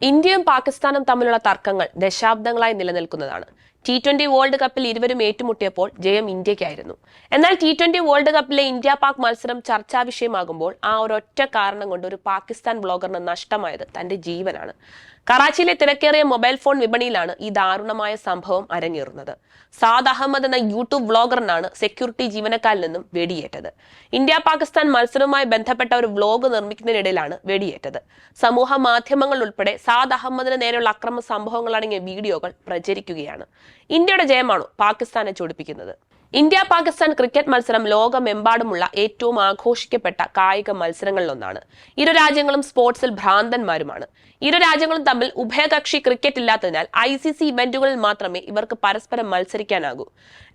ഇന്ത്യയും പാകിസ്ഥാനും തമ്മിലുള്ള തർക്കങ്ങൾ ദശാബ്ദങ്ങളായി നിലനിൽക്കുന്നതാണ്. ടി ട്വന്റി വേൾഡ് കപ്പിൽ ഇരുവരും ഏറ്റുമുട്ടിയപ്പോൾ ജയം ഇന്ത്യക്കായിരുന്നു. എന്നാൽ ടി ട്വന്റി വേൾഡ് കപ്പിലെ ഇന്ത്യ പാക് മത്സരം ചർച്ചാ വിഷയമാകുമ്പോൾ ആ ഒരൊറ്റ കാരണം കൊണ്ട് ഒരു പാകിസ്ഥാൻ ബ്ലോഗറിന് നഷ്ടമായത് തന്റെ ജീവനാണ്. കറാച്ചിയിലെ തിരക്കേറിയ മൊബൈൽ ഫോൺ വിപണിയിലാണ് ഈ ദാരുണമായ സംഭവം അരങ്ങേറുന്നത്. സാദ് അഹമ്മദ് എന്ന യൂട്യൂബ് വ്ളോഗറിനാണ് സെക്യൂരിറ്റി ജീവനക്കാരിൽ നിന്നും വെടിയേറ്റത്. ഇന്ത്യ പാകിസ്ഥാൻ മത്സരവുമായി ബന്ധപ്പെട്ട ഒരു വ്ളോഗ് നിർമ്മിക്കുന്നതിനിടയിലാണ് വെടിയേറ്റത്. സമൂഹ മാധ്യമങ്ങൾ ഉൾപ്പെടെ സാദ് അഹമ്മദിന് നേരെയുള്ള അക്രമ സംഭവങ്ങളടങ്ങിയ വീഡിയോകൾ പ്രചരിക്കുകയാണ്. ഇന്ത്യയുടെ ജയമാണോ പാകിസ്ഥാനെ ചൊടിപ്പിക്കുന്നത് ഇന്ത്യ പാകിസ്ഥാൻ ക്രിക്കറ്റ് മത്സരം ലോകമെമ്പാടുമുള്ള ഏറ്റവും ആഘോഷിക്കപ്പെട്ട കായിക മത്സരങ്ങളിലൊന്നാണ്. ഇരു രാജ്യങ്ങളും സ്പോർട്സിൽ ഭ്രാന്തന്മാരുമാണ്. ഇരു രാജ്യങ്ങളും തമ്മിൽ ഉഭയകക്ഷി ക്രിക്കറ്റ് ഇല്ലാത്തതിനാൽ ഐ സി സി ഇവന്റുകളിൽ മാത്രമേ ഇവർക്ക് പരസ്പരം മത്സരിക്കാനാകൂ.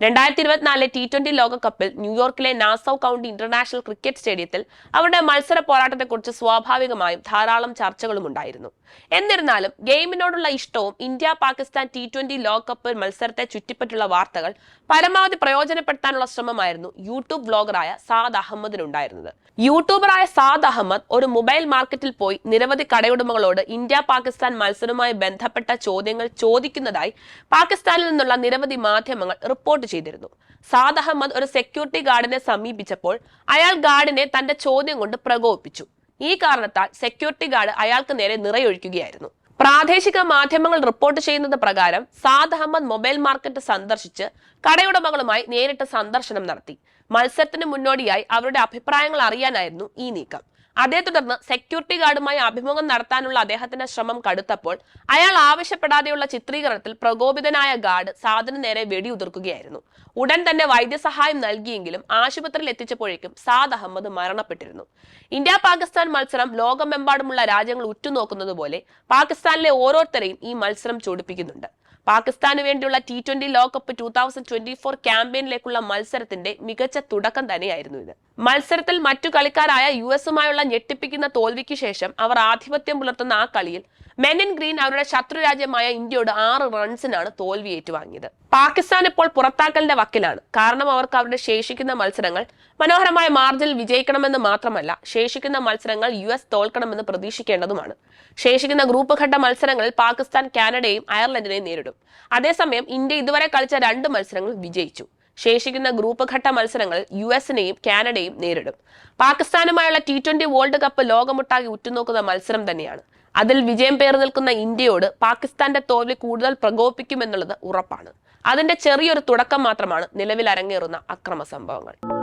രണ്ടായിരത്തി ഇരുപത്തിനാലിലെ ടി ട്വന്റി ലോകകപ്പിൽ ന്യൂയോർക്കിലെ നാസൌ കൗണ്ടി ഇന്റർനാഷണൽ ക്രിക്കറ്റ് സ്റ്റേഡിയത്തിൽ അവരുടെ മത്സര പോരാട്ടത്തെക്കുറിച്ച് സ്വാഭാവികമായും ധാരാളം ചർച്ചകളും ഉണ്ടായിരുന്നു. എന്നിരുന്നാലും ഗെയിമിനോടുള്ള ഇഷ്ടവും ഇന്ത്യ പാകിസ്ഥാൻ ടി ട്വന്റി ലോകകപ്പ് മത്സരത്തെ ചുറ്റിപ്പറ്റുള്ള വാർത്തകൾ പരമാവധി പ്രയോജനപ്പെടുത്താനുള്ള ശ്രമമായിരുന്നു യൂട്യൂബ് വ്ലോഗറായ സാദ് അഹമ്മദിനുണ്ടായിരുന്നത്. യൂട്യൂബറായ സാദ് അഹമ്മദ് ഒരു മൊബൈൽ മാർക്കറ്റിൽ പോയി നിരവധി കടയുടമകളോട് ഇന്ത്യ പാകിസ്ഥാൻ മത്സരവുമായി ബന്ധപ്പെട്ട ചോദ്യങ്ങൾ ചോദിക്കുന്നതായി പാകിസ്ഥാനിൽ നിന്നുള്ള നിരവധി മാധ്യമങ്ങൾ റിപ്പോർട്ട് ചെയ്തിരുന്നു. സാദ് അഹമ്മദ് ഒരു സെക്യൂരിറ്റി ഗാർഡിനെ സമീപിച്ചപ്പോൾ അയാൾ ഗാർഡിനെ തന്റെ ചോദ്യം കൊണ്ട് പ്രകോപിപ്പിച്ചു. ഈ കാരണത്താൽ സെക്യൂരിറ്റി ഗാർഡ് അയാൾക്ക് നേരെ നിറയൊഴിക്കുകയായിരുന്നു. പ്രാദേശിക മാധ്യമങ്ങൾ റിപ്പോർട്ട് ചെയ്യുന്നത് പ്രകാരം സാദ് അഹമ്മദ് മൊബൈൽ മാർക്കറ്റ് സന്ദർശിച്ച് കടയുടമകളുമായി നേരിട്ട് സന്ദർശനം നടത്തി. മത്സരത്തിന് മുന്നോടിയായി അവരുടെ അഭിപ്രായങ്ങൾ അറിയാനായിരുന്നു ഈ നീക്കം. അതേ തുടർന്ന് സെക്യൂരിറ്റി ഗാർഡുമായി അഭിമുഖം നടത്താനുള്ള അദ്ദേഹത്തിന്റെ ശ്രമം കടുത്തപ്പോൾ അയാൾ ആവശ്യപ്പെടാതെയുള്ള ചിത്രീകരണത്തിൽ പ്രകോപിതനായ ഗാർഡ് സാദിന് നേരെ വെടിയുതിർക്കുകയായിരുന്നു. ഉടൻ തന്നെ വൈദ്യസഹായം നൽകിയെങ്കിലും ആശുപത്രിയിൽ എത്തിച്ചപ്പോഴേക്കും സാദ് അഹമ്മദ് മരണപ്പെട്ടിരുന്നു. ഇന്ത്യ പാകിസ്ഥാൻ മത്സരം ലോകമെമ്പാടുമുള്ള രാജ്യങ്ങൾ ഉറ്റുനോക്കുന്നത് പോലെ പാകിസ്ഥാനിലെ ഓരോരുത്തരെയും ഈ മത്സരം ചൊടിപ്പിക്കുന്നുണ്ട്. പാകിസ്ഥാന് വേണ്ടിയുള്ള ടി ട്വന്റി ലോകകപ്പ് ടൂ തൗസൻഡ് ട്വന്റി ഫോർ ക്യാമ്പയിനിലേക്കുള്ള മത്സരത്തിന്റെ മികച്ച തുടക്കം തന്നെയായിരുന്നു ഇത്. മത്സരത്തിൽ മറ്റു കളിക്കാരായ യു എസുമായുള്ള ഞെട്ടിപ്പിക്കുന്ന തോൽവിക്ക് ശേഷം അവർ ആധിപത്യം പുലർത്തുന്ന ആ കളിയിൽ മെൻ ഇൻ ഗ്രീൻ അവരുടെ ശത്രു രാജ്യമായ ഇന്ത്യയോട് ആറ് റൺസിനാണ് തോൽവി ഏറ്റുവാങ്ങിയത്. പാകിസ്ഥാൻ ഇപ്പോൾ പുറത്താക്കലിന്റെ വക്കിലാണ്. കാരണം അവർക്ക് അവരുടെ ശേഷിക്കുന്ന മത്സരങ്ങൾ മനോഹരമായ മാർജിനിൽ വിജയിക്കണമെന്ന് മാത്രമല്ല ശേഷിക്കുന്ന മത്സരങ്ങൾ യു എസ് തോൽക്കണമെന്ന് പ്രതീക്ഷിക്കേണ്ടതുമാണ്. ശേഷിക്കുന്ന ഗ്രൂപ്പ് ഘട്ട മത്സരങ്ങളിൽ പാകിസ്ഥാൻ കാനഡയും അയർലൻഡിനെയും നേരിടും. അതേസമയം ഇന്ത്യ ഇതുവരെ കളിച്ച രണ്ട് മത്സരങ്ങൾ വിജയിച്ചു. ശേഷിക്കുന്ന ഗ്രൂപ്പ് ഘട്ട മത്സരങ്ങൾ യു എസിനെയും കാനഡയും നേരിടും. പാകിസ്ഥാനുമായുള്ള ടി ട്വന്റി വേൾഡ് കപ്പ് ലോകമൊട്ടാകെ ഉറ്റുനോക്കുന്ന മത്സരം തന്നെയാണ്. അതിൽ വിജയം പേർ നിൽക്കുന്ന ഇന്ത്യയോട് പാകിസ്ഥാന്റെ തോൽവി കൂടുതൽ പ്രകോപിക്കുമെന്നുള്ളത് ഉറപ്പാണ്. അതിന്റെ ചെറിയൊരു തുടക്കം മാത്രമാണ് നിലവിൽ അരങ്ങേറുന്ന അക്രമ സംഭവങ്ങൾ.